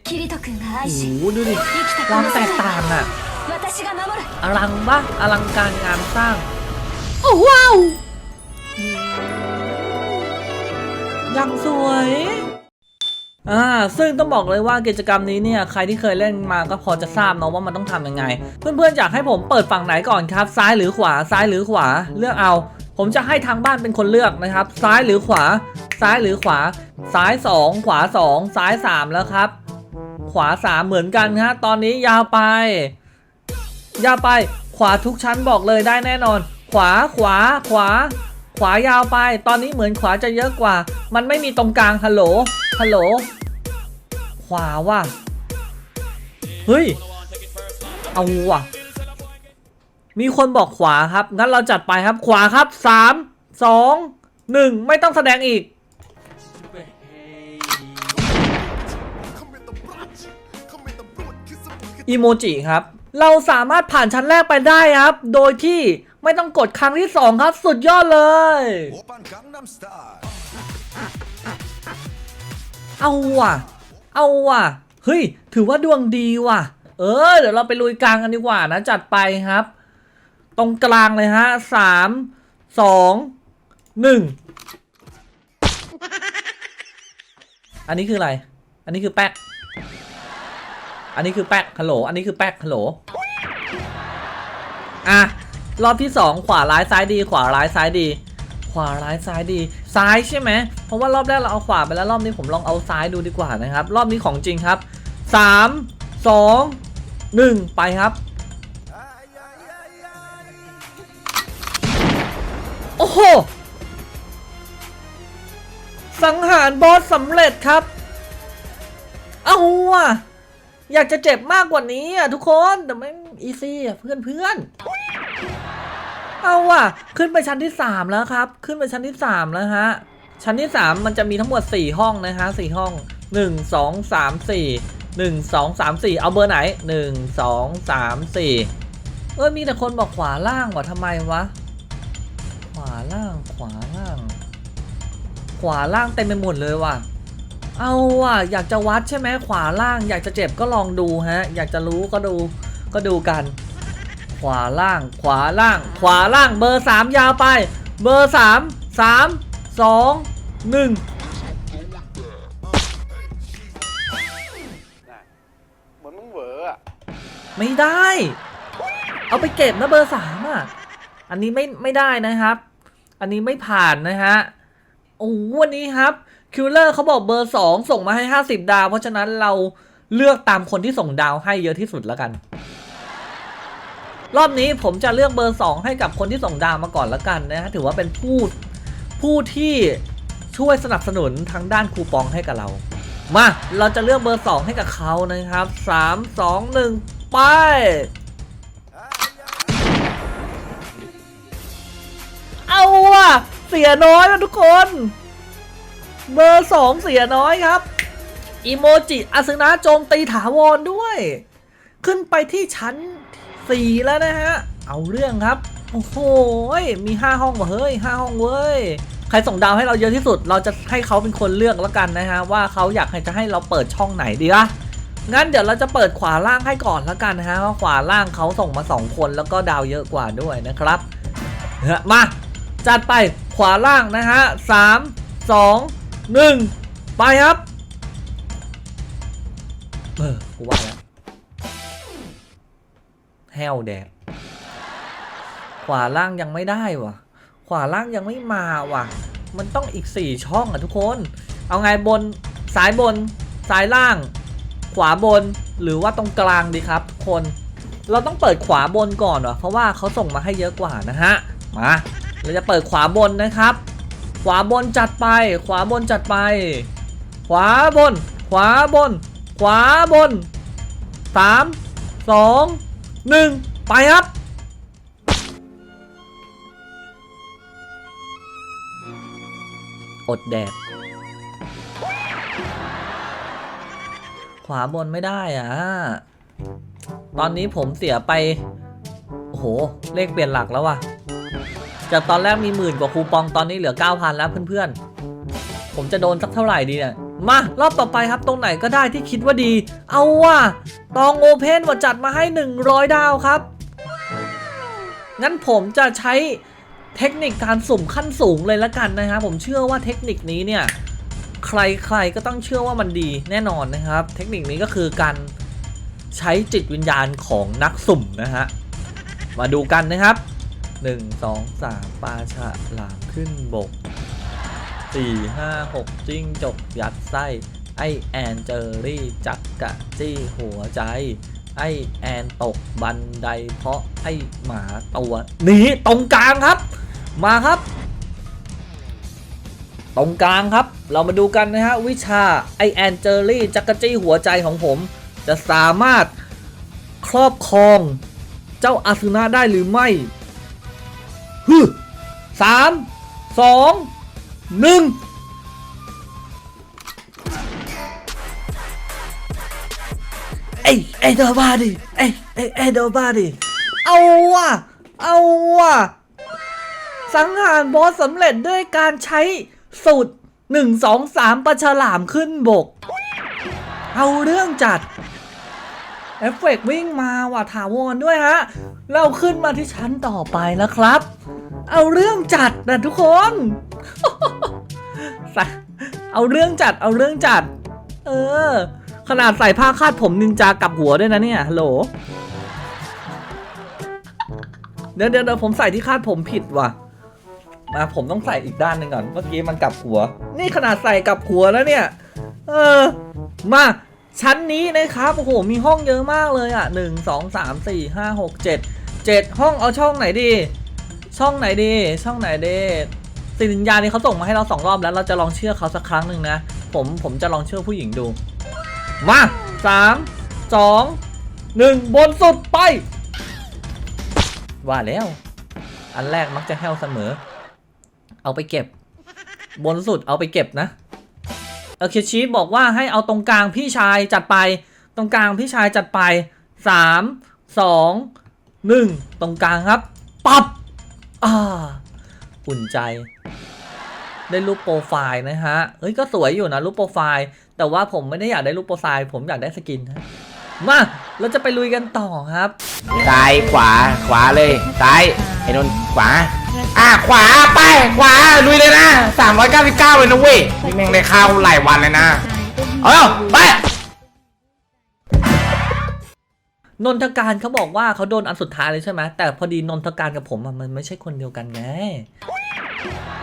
キリト君が โอ้ 愛 โห し ดูดิ 生きた ความ この แต 世 ก 界 ต่างอะ 私が守る อลังปะอลังการงานสร้าง โอ้ว้าวยังสวย อ่า ซึ่งต้องบอกเลยว่ากิจกรรมนี้เนี่ย ใครที่เคยเล่นมาก็พอจะทราบเนาะว่ามันต้องทำยังไง เพื่อนๆอยากให้ผมเปิดฝั่งไหนก่อนครับ ซ้ายหรือขวา ซ้ายหรือขวา เลือกเอา ผมจะให้ทางบ้านเป็นคนเลือกนะครับ ซ้ายหรือขวา ซ้ายหรือขวา ซ้าย 2 ขวา 2 ซ้าย 3 แล้วครับ ขวา3เหมือนกันฮะ ตอนนี้ยาวไป ยาวไป ขวาทุกชั้นบอกเลยได้แน่นอน ขวาขวาขวา ขวายาวไป ตอนนี้เหมือนขวาจะเยอะกว่า มันไม่มีตรงกลางฮัลโหลฮัลโหล ขวาว่ะเฮ้ย เอาว่ะ มีคนบอกขวาครับ งั้นเราจัดไปครับ ขวาครับ3 2 1ไม่ต้องแสดงอีก อีโมจิครับ เราสามารถผ่านชั้นแรกไปได้ครับ โดยที่ไม่ต้องกดครั้งที่ 2 ครับ สุดยอดเลย เอาว่ะ เอาว่ะ เฮ้ย ถือว่าดวงดีว่ะ เออ เดี๋ยวเราไปลุยกลางกันดีกว่านะ จัดไปครับ ตรงกลางเลยฮะสามสองหนึ่งอันนี้คืออะไร อันนี้คือแป๊ะ อันนี้คือแป๊กฮัลโหล อันนี้คือแป๊กฮัลโหล อะ รอบที่สองขวาร้ายซ้ายดี ขวาร้ายซ้ายดี ขวาร้ายซ้ายดี ซ้ายใช่ไหม เพราะว่ารอบแรกเราเอาขวาไปแล้วรอบนี้ผมลองเอาซ้ายดูดีกว่านะครับ รอบนี้ของจริงครับสามสองหนึ่งไปครับ โอ้โห สังหารบอสสำเร็จครับ เอาว่ะ อยากจะเจ็บมากกว่านี้อะทุกคนแต่ไม่อีซี่อะเพื่อนเพื่อนๆเอาว่ะ ขึ้นไปชั้นที่ 3 แล้วครับ ขึ้นไปชั้นที่ 3 แล้วฮะ ชั้นที่ 3 มันจะมีทั้งหมด 4 ห้องนะฮะ4ห้อง 1 2 3 4 1 2 3 4 เอาเบอร์ไหน 1 2 3 4 เอ้ยมีแต่คนบอกขวาล่างว่ะทำไมวะ ขวาล่างขวาล่าง ขวาล่างเต็มไปหมดเลยว่ะ เอาว่ะอยากจะวัดใช่ไหมขวาล่าง อยากจะเจ็บก็ลองดูฮะ อยากจะรู้ก็ดูก็ดูกัน ขวาล่าง ขวาล่าง ขวาล่างเบอร์สามยาวไป เบอร์สามสามสองหนึ่งเหมือนมึงเหวออะไม่ได้ เอาไปเก็บนะเบอร์สามอะ อันนี้ไม่ไม่ได้นะครับ อันนี้ไม่ผ่านนะฮะ โอ้โหวันนี้ครับ คิวเลอร์เขาบอกเบอร์ 2 ส่งมาให้ 50 ดาว เพราะฉะนั้นเราเลือกตามคนที่ส่งดาวให้เยอะที่สุดแล้วกัน รอบนี้ผมจะเลือกเบอร์ 2 ให้กับคนที่ส่งดาวมาก่อนแล้วกันนะฮะถือว่าเป็นผู้ผู้ที่ช่วยสนับสนุนทางด้านคูปองให้กับเรา มา เราจะเลือกเบอร์ 2 ให้กับเขานะครับ 3 2 1 ไปเอาว่ะเสียน้อยแล้วทุกคน เบอร์สองเสียน้อยครับอีโมจิอาซึนะโจมตีถาวรด้วย ขึ้นไปที่ชั้น 4 แล้วนะฮะ เอาเรื่องครับ โอ้โหยมี 5 ห้องวะเฮ้ย 5 ห้องเว้ย ใครส่งดาวให้เราเยอะที่สุด เราจะให้เขาเป็นคนเลือกแล้วกันนะฮะ ว่าเขาอยากให้จะให้เราเปิดช่องไหนดีละงั้นเดี๋ยวเราจะเปิดขวาล่างให้ก่อนแล้วกันนะฮะว่าขวาล่างเขาส่งมา 2 คนแล้วก็ดาวเยอะกว่าด้วยนะครับมาจัดไปขวาล่างนะฮะสามสอง หนึ่งไปครับ เออ กูว่าแล้วแฮวแดด ขวาล่างยังไม่ได้วะขวาล่างยังไม่มาว่ะมันต้องอีก4ช่องอะทุกคน เอาไงบนซ้ายบนซ้ายล่าง ขวาบนหรือว่าตรงกลางดีครับทุกคน เราต้องเปิดขวาบนก่อนวะเพราะว่าเขาส่งมาให้เยอะกว่านะฮะ มา เราจะเปิดขวาบนนะครับ ขวาบนจัดไป ขวาบนจัดไป ขวาบน ขวาบน ขวาบนสามสองหนึ่งไปครับอดแดด ขวาบนไม่ได้อะ ตอนนี้ผมเสียไป โอ้โห เลขเปลี่ยนหลักแล้วว่ะ จากตอนแรกมีหมื่นกว่าคูปองตอนนี้เหลือ 9,000 แล้วเพื่อนๆ ผมจะโดนสักเท่าไหร่ดีเนี่ย มารอบต่อไปครับตรงไหนก็ได้ที่คิดว่าดี เอาว่ะตองโอเพนว่าจัดมาให้ 100 ดาวครับ งั้นผมจะใช้เทคนิคการสุ่มขั้นสูงเลยละกันนะครับผมเชื่อว่าเทคนิคนี้เนี่ยใครๆก็ต้องเชื่อว่ามันดีแน่นอนนะครับ เทคนิคนี้ก็คือการใช้จิตวิญญาณของนักสุ่มนะฮะมาดูกันนะครับ 1 2 3ปลาฉลามขึ้นบก4 5 6จิ้งจกยัดไส้ ไอแอนเจอรี่จักกะจี้หัวใจ ไอแอนตกบันไดเพราะไอหมาตัวนี้ตรงกลางครับ มาครับ ตรงกลางครับ เรามาดูกันนะฮะ วิชาไอแอนเจอรี่จักรจี้หัวใจของผม จะสามารถครอบครอง เจ้าอาสุนะได้หรือไม่ ฮึสามสองหนึ่งเอ้ยเอ้เดอบาดิเอ้ยเอ้ยเอ้เดอบาดิเอาว่ะเอาว่ะสังหารบอสสำเร็จด้วยการใช้สูตร 1 2 3ปลาฉลามขึ้นบก เอาเรื่องจัด เอฟเฟกต์วิ่งมาว่ะถาวรด้วยฮะ เราขึ้นมาที่ชั้นต่อไปแล้วครับ เอาเรื่องจัดนะทุกคน เอาเรื่องจัดเอาเรื่องจัด เออ ขนาดใส่ผ้าคาดผมนินจากลับหัวด้วยนะเนี่ยฮัลโหลเดี๋ยวเดี๋ยวเดี๋ยวผมใส่ที่คาดผมผิดว่ะมาผมต้องใส่อีกด้านหนึ่งก่อน เมื่อกี้มันกลับหัว นี่ขนาดใส่กลับหัวแล้วเนี่ย เออ มา ชั้นนี้นะครับโอ้โหมีห้องเยอะมากเลยอะหนึ่งสองสามสี่ห้าหกเจ็ดเจ็ดห้องเอาช่องไหนดี ช่องไหนดี ช่องไหนดีสิริญญานี่เขาส่งมาให้เราสองรอบแล้วเราจะลองเชื่อเขาสักครั้งหนึ่งนะ ผมผมจะลองเชื่อผู้หญิงดู มาสามสองหนึ่งบนสุดไป ว่าแล้ว อันแรกมักจะแห้วเสมอ เอาไปเก็บ บนสุดเอาไปเก็บนะ ออเคชีบอกว่าให้เอาตรงกลางพี่ชายจัดไป ตรงกลางพี่ชายจัดไปสามสองหนึ่งตรงกลางครับ ปับอ่าอุ่นใจ ได้รูปโปรไฟล์นะฮะ เฮ้ยก็สวยอยู่นะรูปโปรไฟล์ แต่ว่าผมไม่ได้อยากได้รูปโปรไฟล์ ผมอยากได้สกินฮะมาเราจะไปลุยกันต่อครับ ซ้ายขวาขวาเลย ซ้าย ไอ้นนท์ขวา อะขวาไปขวาลุยเลยนะ399เลยนะเว้ยนี่แม่งได้ข้าวหลายวันเลยนะเอาเร็วไปนนทการเขาบอกว่าเขาโดนอันสุดท้ายเลยใช่ไหมแต่พอดีนนทการกับผมอะมันไม่ใช่คนเดียวกันไง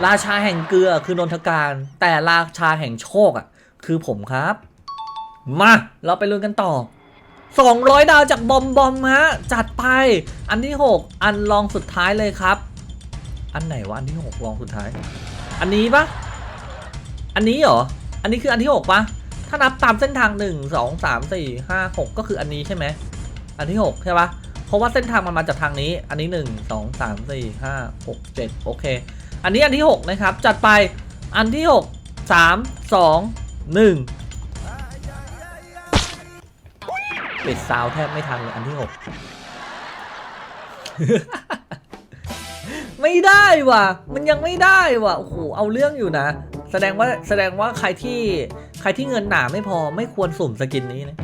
ราชาแห่งเกลือคือนนทการ แต่ราชาแห่งโชคอะ คือผมครับ มาเราไปลุ้นกันต่อ 200 ดาวจากบอมบอมฮะจัดไป อันที่ 6 อันรองสุดท้ายเลยครับ อันไหนวะอันที่6รองสุดท้าย อันนี้ปะอันนี้เหรอ อันนี้คืออันที่6ปะถ้านับตามเส้นทาง1 2 3 4 5 6ก็คืออันนี้ใช่ไหมอันที่6ใช่ปะเพราะว่าเส้นทางมันมาจากทางนี้ อันนี้1 2 3 4 5 6 7โอเค อันนี้อันที่6นะครับ จัดไปอันที่6 3 2 1ปิดซาวแทบไม่ทันเลยอันที่6 ไม่ได้ว่ะ มันยังไม่ได้ว่ะโอ้โหเอาเรื่องอยู่นะ แสดงว่าแสดงว่าใครที่ใครที่เงินหนาไม่พอไม่ควรสุ่มสกินนี้นะ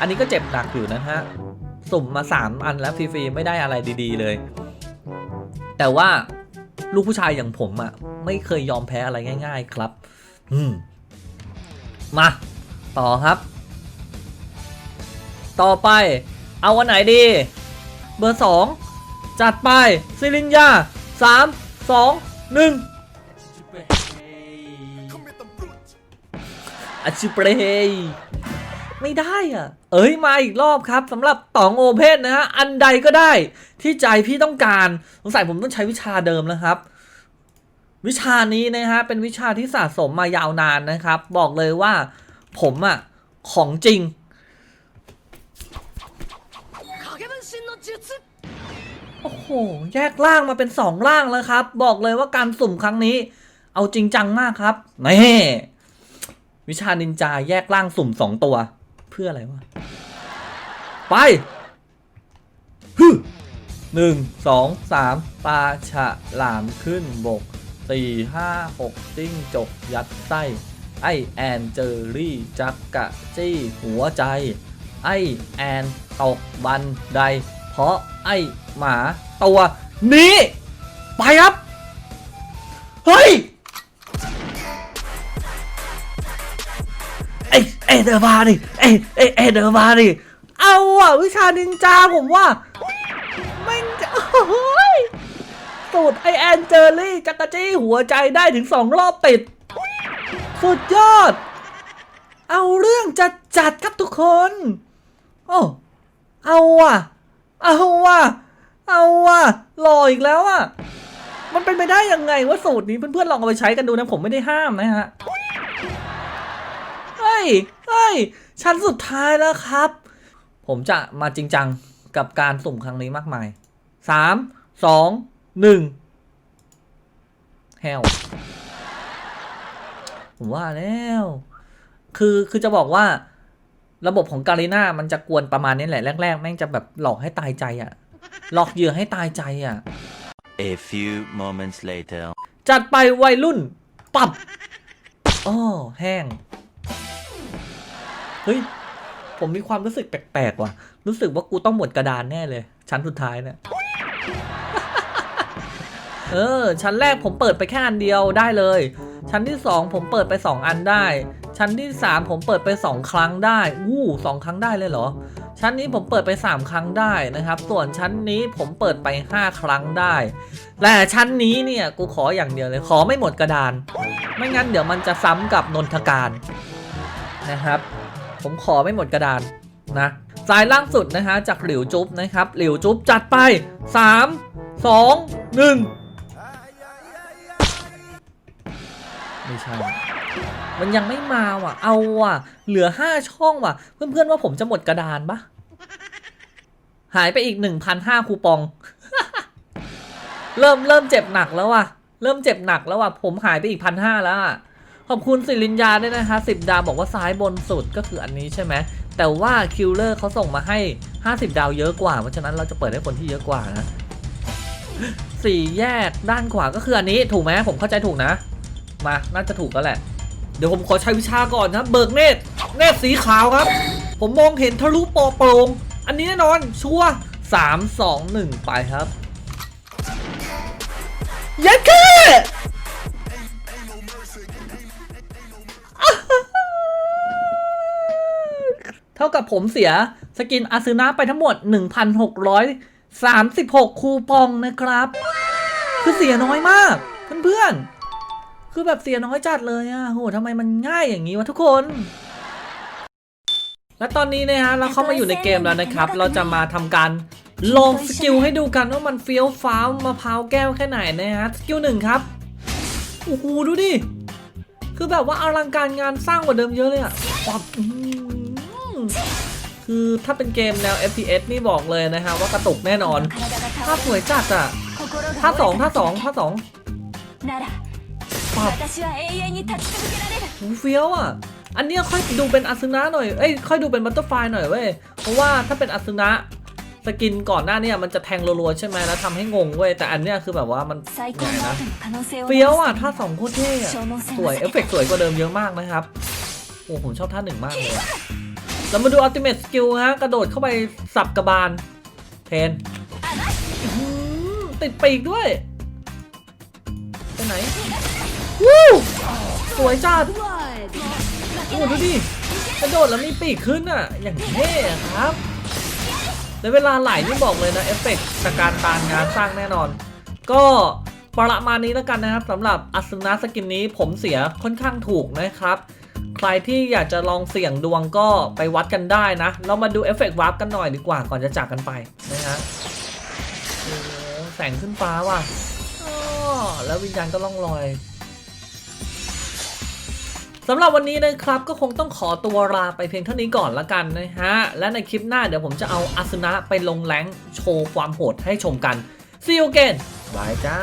อันนี้ก็เจ็บหนักอยู่นะฮะสุ่มมา 3 อันแล้วฟรีๆไม่ได้อะไรดี ๆ เลย แต่ว่าลูกผู้ชายอย่างผมอะ่ะไม่เคยยอมแพ้อะไรง่าย ๆ ครับ อืมมา ต่อครับ ต่อไป เอาวันไหนดี เบอร์2จัดไปซิลินยา 3 2 1อาชิเปรย์ไม่ได้อะ เอ้ย มาอีกรอบครับสำหรับตองโอเพนนะฮะ อันใดก็ได้ที่ใจพี่ต้องการ สงสัยผมต้องใช้วิชาเดิมแล้วครับ วิชานี้นะฮะ เป็นวิชาที่สะสมมายาวนานนะครับ บอกเลยว่าผมอะ ของจริง โอ้โห แยกร่างมาเป็นสองร่างแล้วครับ บอกเลยว่าการสุ่มครั้งนี้ เอาจริงจังมากครับนี่วิชานินจาแยกร่างสุ่มสองตัว เพื่ออะไรวะ ไปฮึหนึ่งสองสามปลาฉลามขึ้นบกสี่ห้าหกจิ้งจกยัดไส้ ไอแอนเจอรี่ จักกะจี้หัวใจ ไอแอนตกบันได เพราะไอหมาตัวนี้ ไปครับ เฮ้ยเอ้เอเดินมาดิเอ้ยเอ้เอเดินมาดิเอาอะวิชานินจาผมว่าไม่จะโอ้ยสูตรไอแอนเจอรี่จักรจี้หัวใจได้ถึงสองรอบติด สุดยอด เอาเรื่องจัดจัดครับทุกคน โอ้ เอาอะ เอาอะ เอาอะหล่ออีกแล้วอะ มันเป็นไปได้ยังไงว่าสูตรนี้เพื่อนๆลองเอาไปใช้กันดูนะผมไม่ได้ห้ามนะฮะ เฮ้ย เฮ้ย ชั้นสุดท้ายแล้วครับ ผมจะมาจริงจังกับการสุ่มครั้งนี้มากมายสาม สอง หนึ่งแฮวผมว่าแล้ว คือ คือจะบอกว่า ระบบของการีน่ามันจะกวนประมาณนี้แหละแรกๆแม่งจะแบบหลอกให้ตายใจอะหลอกเหยื่อให้ตายใจอะ A few moments later. จัดไปวัยรุ่น ปับอ้อแห้ง เฮ้ย ผมมีความรู้สึกแปลกๆว่ะ รู้สึกว่ากูต้องหมดกระดานแน่เลย ชั้นสุดท้ายเนี่ย เออ ชั้นแรกผมเปิดไปแค่อันเดียวได้เลย ชั้นที่สองผมเปิดไปสองอันได้ ชั้นที่สามผมเปิดไปสองครั้งได้อู้สองครั้งได้เลยเหรอ ชั้นนี้ผมเปิดไปสามครั้งได้นะครับ ส่วนชั้นนี้ผมเปิดไปห้าครั้งได้ แต่ชั้นนี้เนี่ยกูขออย่างเดียวเลยขอไม่หมดกระดาน ไม่งั้นเดี๋ยวมันจะซ้ำกับนนทการนะครับ ผมขอไม่หมดกระดานนะสายล่างสุดนะฮะจากหลิวจุ๊บนะครับ หลิวจุ๊บจัดไป 3 2 1 ไม่ใช่ มันยังไม่มาว่ะ เอาว่ะ เหลือ5ช่องว่ะ เพื่อนๆว่าผมจะหมดกระดานปะหายไปอีก1,500คูปอง เริ่มเริ่มเจ็บหนักแล้วว่ะ เริ่มเจ็บหนักแล้วว่ะ ผมหายไปอีกพันห้าแล้วอะขอบคุณสิรินยาด้วยนะคะสิบดาวบอกว่าซ้ายบนสุดก็คืออันนี้ใช่ไหมแต่ว่าคิลเลอร์เขาส่งมาให้ 50 ดาวเยอะกว่า เพราะฉะนั้นเราจะเปิดให้คนที่เยอะกว่านะสี่แยกด้านขวาก็คืออันนี้ถูกไหมผมเข้าใจถูกนะ มาน่าจะถูกแล้วแหละ เดี๋ยวผมขอใช้วิชาก่อนนะเบิกเนตรเนตรสีขาวครับ ผมมองเห็นทะลุปรโปรงอันนี้แน่นอนชัวสามสองหนึ่งไปครับยัดคือเท่ากับผมเสียสกินอาซึนะไปทั้งหมด 1,636 คูปองนะครับ คือเสียน้อยมาก เพื่อนๆ คือแบบเสียน้อยจัดเลยอะโหทำไมมันง่ายอย่างนี้วะทุกคน และตอนนี้นะฮะเราเข้ามาอยู่ในเกมแล้วนะครับ เราจะมาทำการลองสกิลให้ดูกันว่ามันเฟี้ยวฟ้าวมะพร้าวแก้วแค่ไหนนะฮะสกิลหนึ่งครับโอ้โหดูดิคือแบบว่าอลังการงานสร้างกว่าเดิมเยอะเลยอะปับอื้อหือคือถ้าเป็นเกมแนว FPS นี่บอกเลยนะฮะว่ากระตุกแน่นอนภาพสวยจัดอะท่าสองท่าสองท่าสองなら ปับหูเฟี้ยวอะ อันนี้ค่อยดูเป็นอัศนะหน่อย เอ้ย ค่อยดูเป็นบัตเตอร์ไฟหน่อยเว้ย เพราะว่าถ้าเป็นอัศนะสกินก่อนหน้าเนี่ยมันจะแทงรัวๆใช่ไหมแล้วทำให้งงเว้ย แต่อันเนี้ยคือแบบว่ามันไงนะเฟี้ยวอะท่าสองโคตรเท่สวย เอฟเฟกสวยกว่าเดิมเยอะมากนะครับ โอ้ผมชอบท่าหนึ่งมากเลยเรามาดูอัลติเมทสกิลฮะ กระโดดเข้าไปสับกระบาลเทนติดปีกด้วย ไปไหน วู้สวยจัดโอ้ดูดิกระโดดแล้วมีปีกขึ้นอะ อย่างเท่ครับในเวลาไหลนี่บอกเลยนะ เอฟเฟกต์จากการตานงานสร้างแน่นอน ก็ประมาณนี้แล้วกันนะครับสำหรับอัศนะสกินนี้ผมเสียค่อนข้างถูกนะครับ ใครที่อยากจะลองเสี่ยงดวงก็ไปวัดกันได้นะ เรามาดูเอฟเฟกต์วาร์ปกันหน่อยดีกว่าก่อนจะจากกันไปนะฮะโอ้แสงขึ้นฟ้าว่ะแล้ววิญญาณก็ล่องลอย สำหรับวันนี้นะครับก็คงต้องขอตัวลาไปเพียงเท่านี้ก่อนละกันนะฮะ และในคลิปหน้าเดี๋ยวผมจะเอาอาสนะไปลงแรงโชว์ความโหดให้ชมกัน See you again บายจ้า